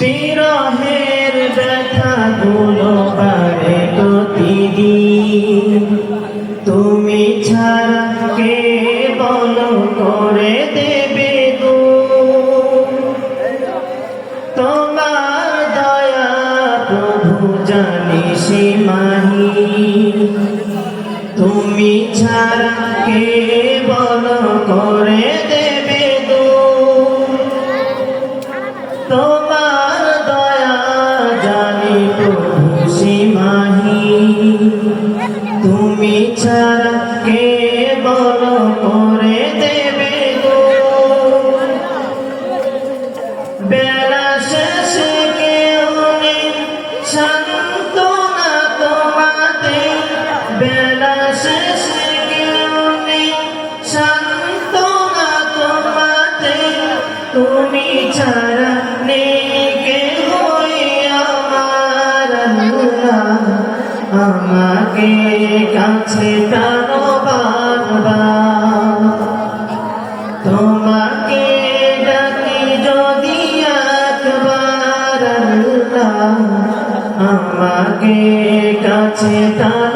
বিরহের ব্যথা গুলো বাড়ে প্রতিদিন। তুমি ছাড়া কে বলো করে দেবে গো তোমার দয়া প্রভু জানি সীমাহি তুমি ছাড়া কে বলো করে তুমি ছাড়া আমার আমাকে কাছে তোমাকে ডাকি যদি আমাকে কাছে টানো